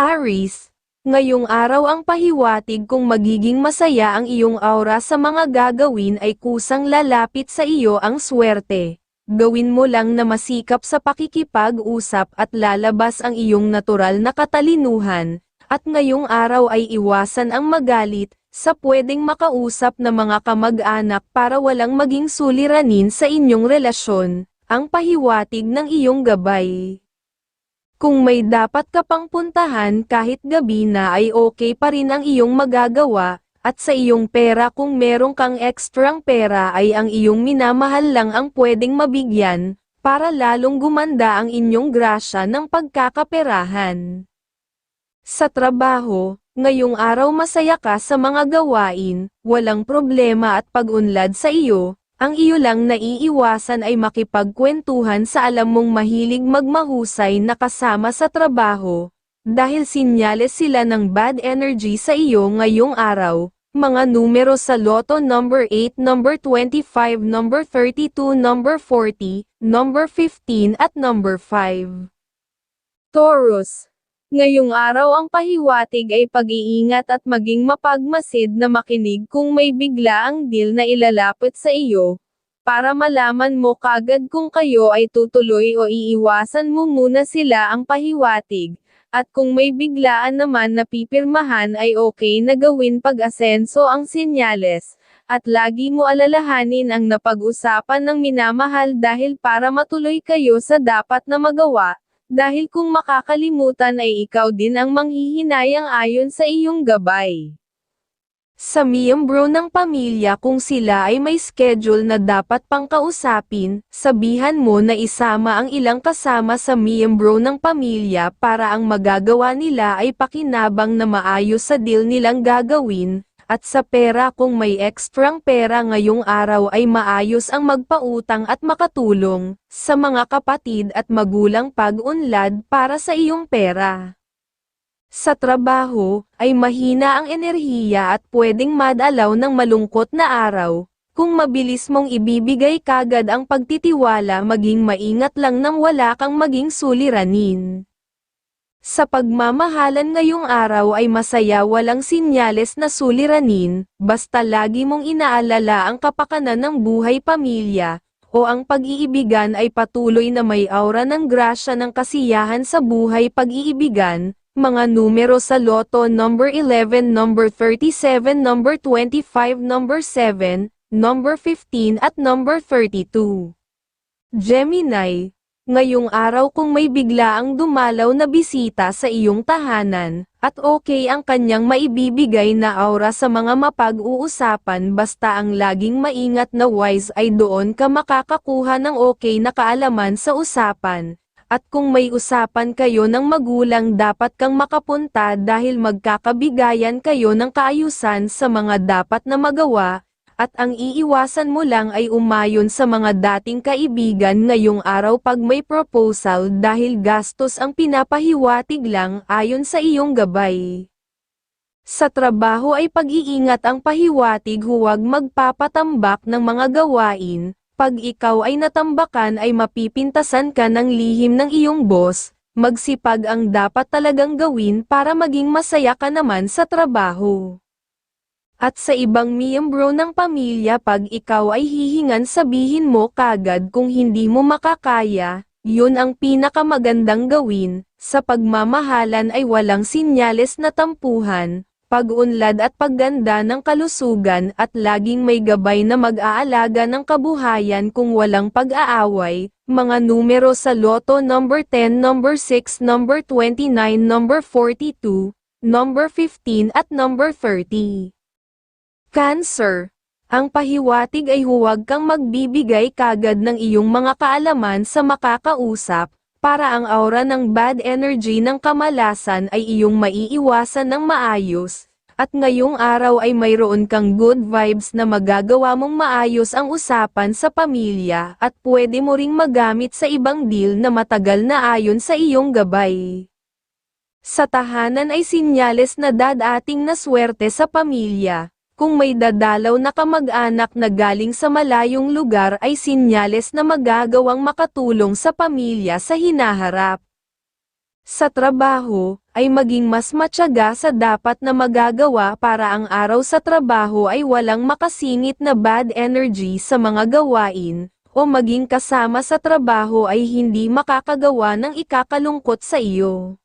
Aris, ngayong araw ang pahiwatig kung magiging masaya ang iyong aura sa mga gagawin ay kusang lalapit sa iyo ang swerte. Gawin mo lang na masikap sa pakikipag-usap at lalabas ang iyong natural na katalinuhan, at ngayong araw ay iwasan ang magalit, sa pwedeng makausap na mga kamag-anak para walang maging suliranin sa inyong relasyon, ang pahiwatig ng iyong gabay. Kung may dapat ka pang puntahan kahit gabi na ay okay pa rin ang iyong magagawa, at sa iyong pera kung merong kang ekstrang pera ay ang iyong minamahal lang ang pwedeng mabigyan, para lalong gumanda ang inyong grasya ng pagkakaperahan. Sa trabaho, ngayong araw masaya ka sa mga gawain, walang problema at pag-unlad sa iyo, ang iyo lang naiiwasan ay makipagkwentuhan sa alam mong mahilig magmahusay na kasama sa trabaho, dahil sinyales sila ng bad energy sa iyo ngayong araw, mga numero sa loto number 8, number 25, number 32, number 40, number 15 at number 5. Taurus Ngayong araw ang pahiwatig ay pag-iingat at maging mapagmasid na makinig kung may bigla ang deal na ilalapit sa iyo, para malaman mo kagad kung kayo ay tutuloy o iiwasan mo muna sila ang pahiwatig, at kung may biglaan naman na pipirmahan ay okay na gawin pag-asenso ang sinyales, at lagi mo alalahanin ang napag-usapan ng minamahal dahil para matuloy kayo sa dapat na magawa, dahil kung makakalimutan ay ikaw din ang manghihinayang ayon sa iyong gabay. Sa miyembro ng pamilya kung sila ay may schedule na dapat pang kausapin, sabihan mo na isama ang ilang kasama sa miyembro ng pamilya para ang magagawa nila ay pakinabang na maayos sa deal nilang gagawin, at sa pera kung may ekstrang pera ngayong araw ay maayos ang magpautang at makatulong, sa mga kapatid at magulang pag-unlad para sa iyong pera. Sa trabaho, ay mahina ang enerhiya at pwedeng madalaw ng malungkot na araw, kung mabilis mong ibibigay kagad ang pagtitiwala maging maingat lang nang wala kang maging suliranin. Sa pagmamahalan ngayong araw ay masaya walang sinyales na suliranin, basta lagi mong inaalala ang kapakanan ng buhay pamilya, o ang pag-iibigan ay patuloy na may aura ng grasya ng kasiyahan sa buhay pag-iibigan, mga numero sa loto number 11, number 37, number 25, number 7, number 15 at number 32. Gemini, ngayong araw kung may biglaang dumalaw na bisita sa iyong tahanan, at okay ang kanyang maibibigay na aura sa mga mapag-uusapan basta ang laging maingat na wise ay doon ka makakakuha ng okay na kaalaman sa usapan. At kung may usapan kayo ng magulang dapat kang makapunta dahil magkakabigayan kayo ng kaayusan sa mga dapat na magawa, at ang iiwasan mo lang ay umayon sa mga dating kaibigan ngayong araw pag may proposal dahil gastos ang pinapahiwatig lang ayon sa iyong gabay. Sa trabaho ay pag-iingat ang pahiwatig huwag magpapatambak ng mga gawain, pag ikaw ay natambakan ay mapipintasan ka ng lihim ng iyong boss, magsipag ang dapat talagang gawin para maging masaya ka naman sa trabaho. At sa ibang miyembro ng pamilya pag ikaw ay hihingan sabihin mo kagad kung hindi mo makakaya, yun ang pinakamagandang gawin, sa pagmamahalan ay walang sinyales na tampuhan, pag-unlad at pagganda ng kalusugan at laging may gabay na mag-aalaga ng kabuhayan kung walang pag-aaway, mga numero sa loto number 10, number 6, number 29, number 42, number 15 at number 30. Cancer. Ang pahiwatig ay huwag kang magbibigay kagad ng iyong mga kaalaman sa makakausap, para ang aura ng bad energy ng kamalasan ay iyong maiiwasan ng maayos, at ngayong araw ay mayroon kang good vibes na magagawa mong maayos ang usapan sa pamilya at pwede mo ring magamit sa ibang deal na matagal na ayon sa iyong gabay. Sa tahanan ay sinyales na dadating na swerte sa pamilya, kung may dadalaw na kamag-anak na galing sa malayong lugar ay sinyales na magagawang makatulong sa pamilya sa hinaharap. Sa trabaho, ay maging mas matyaga sa dapat na magagawa para ang araw sa trabaho ay walang makasingit na bad energy sa mga gawain, o maging kasama sa trabaho ay hindi makakagawa ng ikakalungkot sa iyo.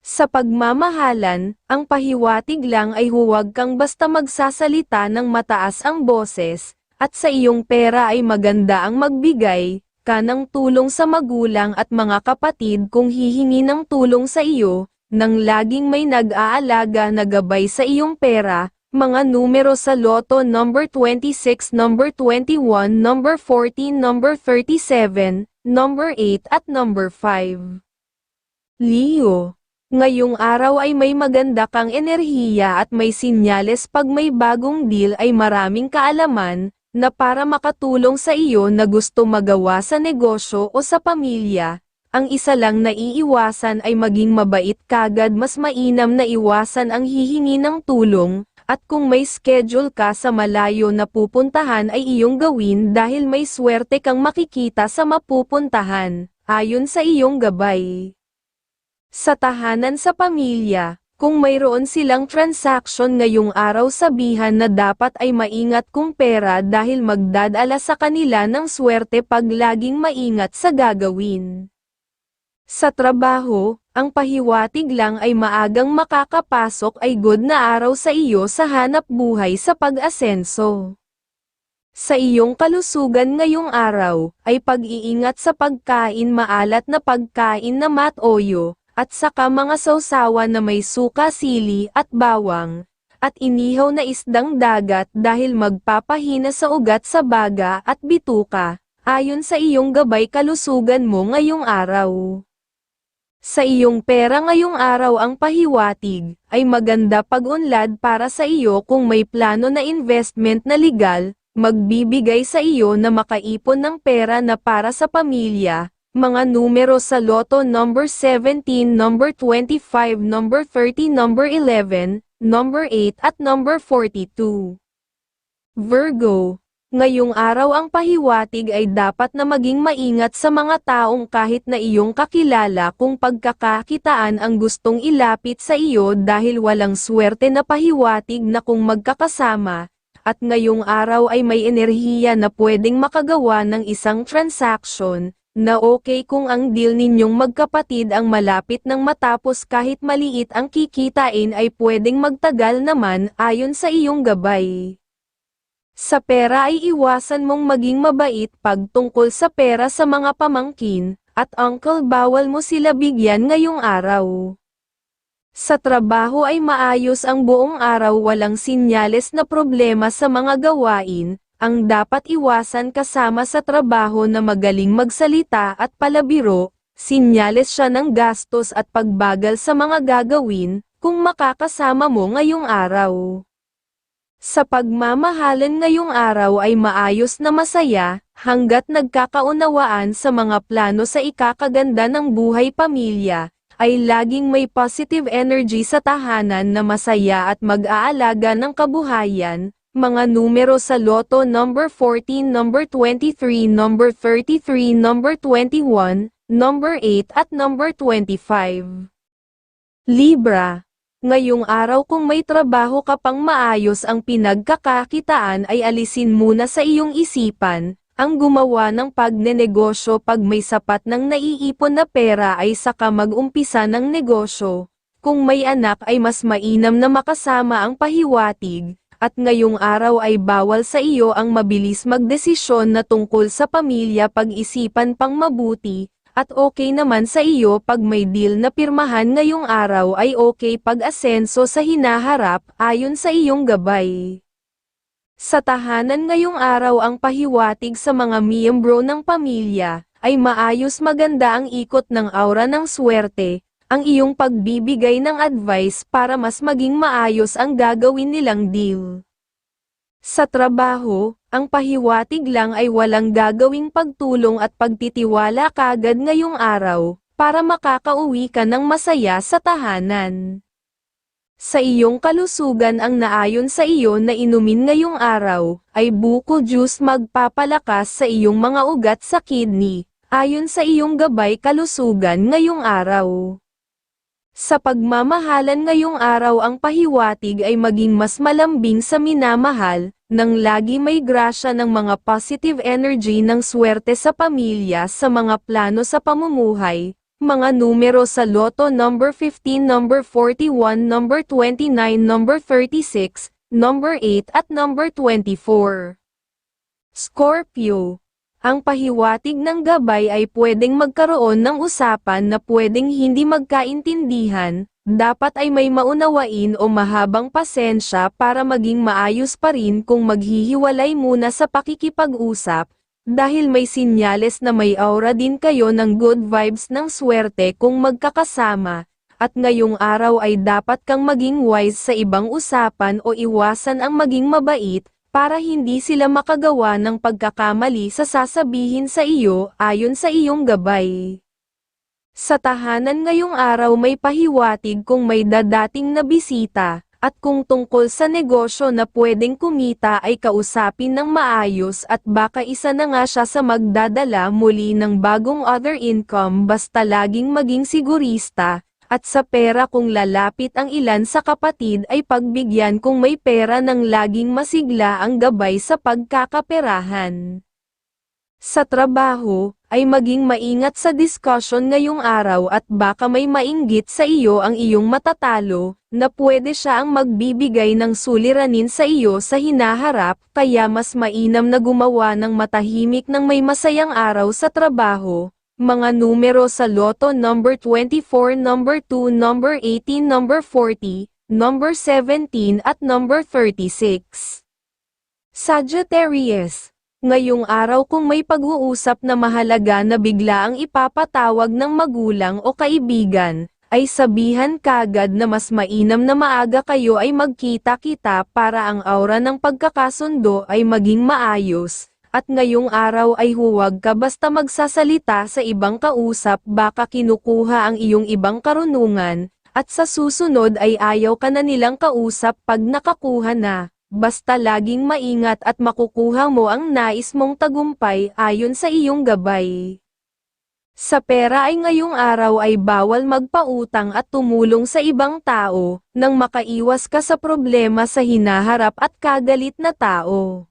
Sa pagmamahalan, ang pahiwatig lang ay huwag kang basta magsasalita ng mataas ang boses, at sa iyong pera ay maganda ang magbigay, ka ng tulong sa magulang at mga kapatid kung hihingi ng tulong sa iyo, nang laging may nag-aalaga na gabay sa iyong pera, mga numero sa loto number 26, number 21, number 14, number 37, number 8 at number 5. Leo Ngayong araw ay may maganda kang enerhiya at may sinyales pag may bagong deal ay maraming kaalaman, na para makatulong sa iyo na gusto magawa sa negosyo o sa pamilya. Ang isa lang na iiwasan ay maging mabait kagad mas mainam na iwasan ang hihingi ng tulong, at kung may schedule ka sa malayo na pupuntahan ay iyong gawin dahil may swerte kang makikita sa mapupuntahan, ayon sa iyong gabay. Sa tahanan sa pamilya, kung mayroon silang transaction ngayong araw sabihan na dapat ay maingat kung pera dahil magdadala sa kanila ng swerte pag laging maingat sa gagawin. Sa trabaho, ang pahiwatig lang ay maagang makakapasok ay good na araw sa iyo sa hanap buhay sa pag-asenso. Sa iyong kalusugan ngayong araw, ay pag-iingat sa pagkain maalat na pagkain na matoyo, at saka mga sausawa na may suka sili at bawang, at inihaw na isdang dagat dahil magpapahina sa ugat sa baga at bituka, ayon sa iyong gabay kalusugan mo ngayong araw. Sa iyong pera ngayong araw ang pahiwatig, ay maganda pag-unlad para sa iyo kung may plano na investment na legal, magbibigay sa iyo na makaipon ng pera na para sa pamilya, mga numero sa loto number 17, number 25, number 30, number 11, number 8 at number 42. Virgo, ngayong araw ang pahiwatig ay dapat na maging maingat sa mga taong kahit na iyong kakilala kung pagkakakitaan ang gustong ilapit sa iyo dahil walang swerte na pahiwatig na kung magkakasama, at ngayong araw ay may enerhiya na pwedeng makagawa ng isang transaction, na okay kung ang deal ninyong magkapatid ang malapit ng matapos kahit maliit ang kikitain ay pwedeng magtagal naman ayon sa iyong gabay. Sa pera ay iwasan mong maging mabait pag tungkol sa pera sa mga pamangkin, at uncle bawal mo sila bigyan ngayong araw. Sa trabaho ay maayos ang buong araw walang sinyales na problema sa mga gawain, ang dapat iwasan kasama sa trabaho na magaling magsalita at palabiro, sinyales siya ng gastos at pagbagal sa mga gagawin, kung makakasama mo ngayong araw. Sa pagmamahalan ngayong araw ay maayos na masaya, hanggat nagkakaunawaan sa mga plano sa ikakaganda ng buhay pamilya, ay laging may positive energy sa tahanan na masaya at mag-aalaga ng kabuhayan, mga numero sa loto number 14, number 23, number 33, number 21, number 8 at number 25. Libra. Ngayong araw kung may trabaho ka pang maayos ang pinagkakakitaan ay alisin muna sa iyong isipan, ang gumawa ng pagnenegosyo pag may sapat ng naiipon na pera ay saka mag-umpisa ng negosyo. Kung may anak ay mas mainam na makasama ang pahiwatig, at ngayong araw ay bawal sa iyo ang mabilis magdesisyon na tungkol sa pamilya pag-isipan pang mabuti, at okay naman sa iyo pag may deal na pirmahan ngayong araw ay okay pag-asenso sa hinaharap ayon sa iyong gabay. Sa tahanan ngayong araw ang pahiwatig sa mga miyembro ng pamilya, ay maayos maganda ang ikot ng aura ng swerte, ang iyong pagbibigay ng advice para mas maging maayos ang gagawin nilang deal. Sa trabaho, ang pahiwatig lang ay walang gagawing pagtulong at pagtitiwala kagad ngayong araw, para makakauwi ka ng masaya sa tahanan. Sa iyong kalusugan ang naayon sa iyo na inumin ngayong araw, ay buko juice magpapalakas sa iyong mga ugat sa kidney, ayon sa iyong gabay kalusugan ngayong araw. Sa pagmamahalan ngayong araw ang pahiwatig ay maging mas malambing sa minamahal, nang lagi may grasya ng mga positive energy ng swerte sa pamilya sa mga plano sa pamumuhay, mga numero sa loto number 15, number 41, number 29, number 36, number 8 at number 24. Scorpio ang pahiwatig ng gabay ay pwedeng magkaroon ng usapan na pwedeng hindi magkaintindihan, dapat ay may maunawain o mahabang pasensya para maging maayos pa rin kung maghihiwalay muna sa pakikipag-usap, dahil may sinyales na may aura din kayo ng good vibes ng swerte kung magkakasama, at ngayong araw ay dapat kang maging wise sa ibang usapan o iwasan ang maging mabait, para hindi sila makagawa ng pagkakamali sa sasabihin sa iyo ayon sa iyong gabay. Sa tahanan ngayong araw may pahiwatig kung may dadating na bisita, at kung tungkol sa negosyo na pwedeng kumita ay kausapin ng maayos at baka isa na nga siya sa magdadala muli ng bagong other income basta laging maging sigurista, at sa pera kung lalapit ang ilan sa kapatid ay pagbigyan kung may pera ng laging masigla ang gabay sa pagkakaperahan. Sa trabaho, ay maging maingat sa discussion ngayong araw at baka may mainggit sa iyo ang iyong matatalo, na pwede siya ang magbibigay ng suliranin sa iyo sa hinaharap, kaya mas mainam na gumawa ng matahimik ng may masayang araw sa trabaho, mga numero sa loto number 24, number 2, number 18, number 40, number 17 at number 36. Sagittarius, ngayong araw kung may pag-uusap na mahalaga na bigla ang ipapatawag ng magulang o kaibigan, ay sabihan kagad na mas mainam na maaga kayo ay magkita-kita para ang aura ng pagkakasundo ay maging maayos, at ngayong araw ay huwag ka basta magsasalita sa ibang kausap baka kinukuha ang iyong ibang karunungan, at sa susunod ay ayaw ka na nilang kausap pag nakakuha na, basta laging maingat at makukuha mo ang nais mong tagumpay ayon sa iyong gabay. Sa pera ay ngayong araw ay bawal magpautang at tumulong sa ibang tao, nang makaiwas ka sa problema sa hinaharap at kagalit na tao.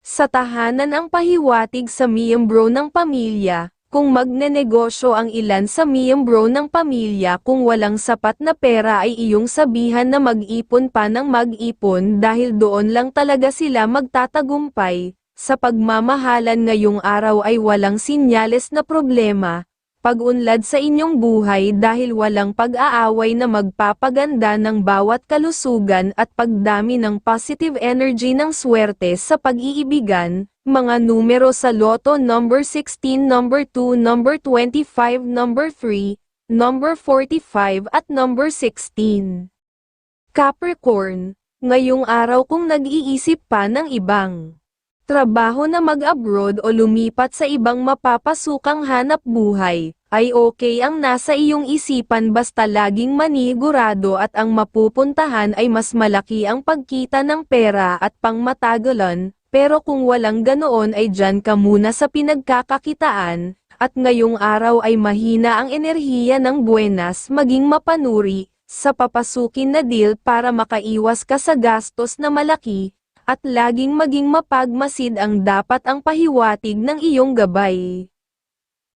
Sa tahanan ang pahiwatig sa miyembro ng pamilya, kung magnenegosyo ang ilan sa miyembro ng pamilya kung walang sapat na pera ay iyong sabihan na mag-ipon pa ng mag-ipon dahil doon lang talaga sila magtatagumpay, sa pagmamahalan ngayong araw ay walang sinyales na problema, pag-unlad sa inyong buhay dahil walang pag-aaway na magpapaganda ng bawat kalusugan at pagdami ng positive energy ng swerte sa pag-iibigan, mga numero sa loto number 16, number 2, number 25, number 3, number 45 at number 16. Capricorn, ngayong araw kung nag-iisip pa ng ibang trabaho na mag-abroad o lumipat sa ibang mapapasukang hanap buhay, ay okay ang nasa iyong isipan basta laging manigurado at ang mapupuntahan ay mas malaki ang pagkita ng pera at pangmatagalan, pero kung walang ganoon ay dyan ka muna sa pinagkakakitaan, at ngayong araw ay mahina ang enerhiya ng buenas maging mapanuri, sa papasukin na deal para makaiwas ka sa gastos na malaki, at laging maging mapagmasid ang dapat ang pahiwatig ng iyong gabay.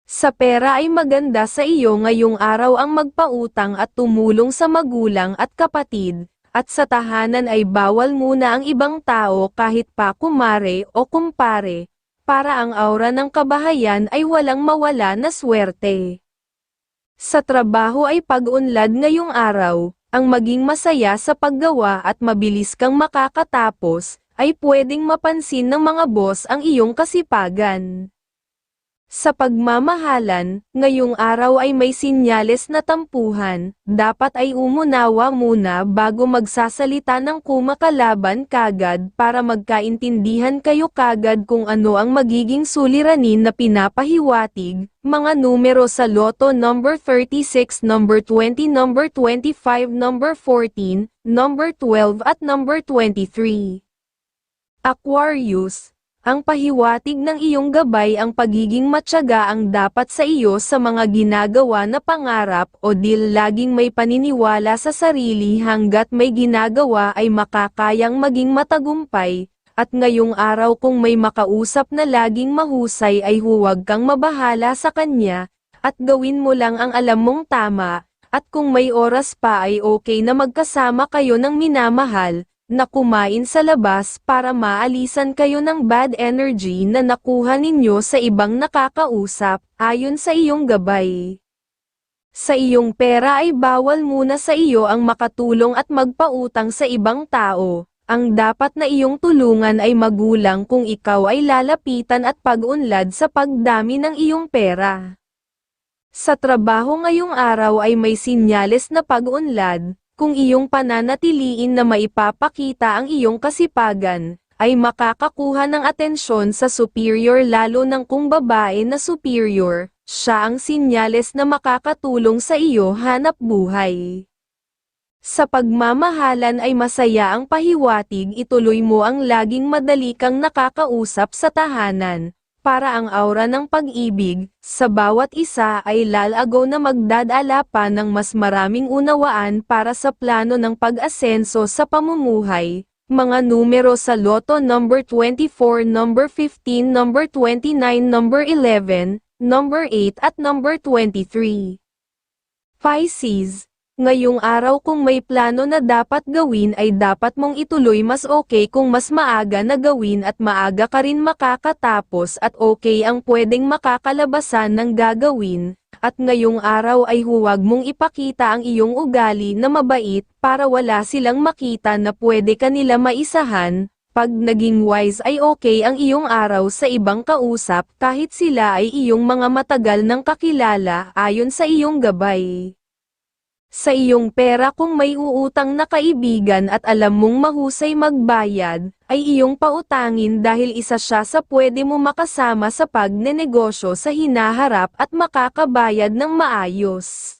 Sa pera ay maganda sa iyo ngayong araw ang magpautang at tumulong sa magulang at kapatid, at sa tahanan ay bawal muna ang ibang tao kahit pa kumare o kumpare, para ang aura ng kabahayan ay walang mawala na swerte. Sa trabaho ay pag-unlad ngayong araw, ang maging masaya sa paggawa at mabilis kang makakatapos, ay pwedeng mapansin ng mga boss ang iyong kasipagan. Sa pagmamahalan, ngayong araw ay may sinyales na tampuhan, dapat ay umunawa muna bago magsasalita ng kumakalaban kagad para magkaintindihan kayo kagad kung ano ang magiging suliranin na pinapahiwatig, mga numero sa loto number 36, number 20, number 25, number 14, number 12 at number 23. Aquarius, Ang pahiwatig ng iyong gabay ang pagiging matyaga ang dapat sa iyo sa mga ginagawa na pangarap o dil laging may paniniwala sa sarili hanggat may ginagawa ay makakayang maging matagumpay, at ngayong araw kung may makausap na laging mahusay ay huwag kang mabahala sa kanya, at gawin mo lang ang alam mong tama, at kung may oras pa ay okay na magkasama kayo ng minamahal, na kumain sa labas para maalisan kayo ng bad energy na nakuha ninyo sa ibang nakakausap, ayon sa iyong gabay. Sa iyong pera ay bawal muna sa iyo ang makatulong at magpautang sa ibang tao. Ang dapat na iyong tulungan ay magulang kung ikaw ay lalapitan at pag-unlad sa pagdami ng iyong pera. Sa trabaho ngayong araw ay may sinyales na pag-unlad, kung iyong pananatiliin na maipapakita ang iyong kasipagan, ay makakakuha ng atensyon sa superior lalo ng kung babae na superior, siya ang sinyales na makakatulong sa iyo hanap buhay. Sa pagmamahalan ay masaya ang pahiwatig ituloy mo ang laging madali kang nakakausap sa tahanan, para ang aura ng pag-ibig, sa bawat isa ay lalago na magdadala pa ng mas maraming unawaan para sa plano ng pag-asenso sa pamumuhay. Mga numero sa loto number 24, number 15, number 29, number 11, number 8 at number 23. Pisces Ngayong araw kung may plano na dapat gawin ay dapat mong ituloy mas okay kung mas maaga na gawin at maaga ka rin makakatapos at okay ang pwedeng makakalabasan ng gagawin, at ngayong araw ay huwag mong ipakita ang iyong ugali na mabait para wala silang makita na pwede ka nila maisahan, pag naging wise ay okay ang iyong araw sa ibang kausap kahit sila ay iyong mga matagal ng kakilala ayon sa iyong gabay sa iyong pera kung may uutang na kaibigan at alam mong mahusay magbayad, ay iyong pautangin dahil isa siya sa pwede mo makasama sa pagnenegosyo sa hinaharap at makakabayad ng maayos.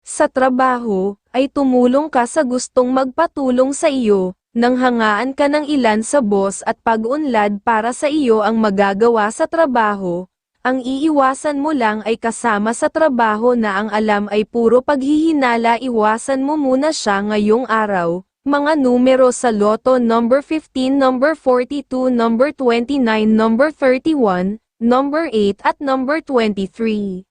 Sa trabaho, ay tumulong ka sa gustong magpatulong sa iyo, nang hangaan ka ng ilan sa boss at pag-unlad para sa iyo ang magagawa sa trabaho, ang iiwasan mo lang ay kasama sa trabaho na ang alam ay puro paghihinala iwasan mo muna siya ngayong araw. Mga numero sa loto number 15, number 42, number 29, number 31, number 8 at number 23.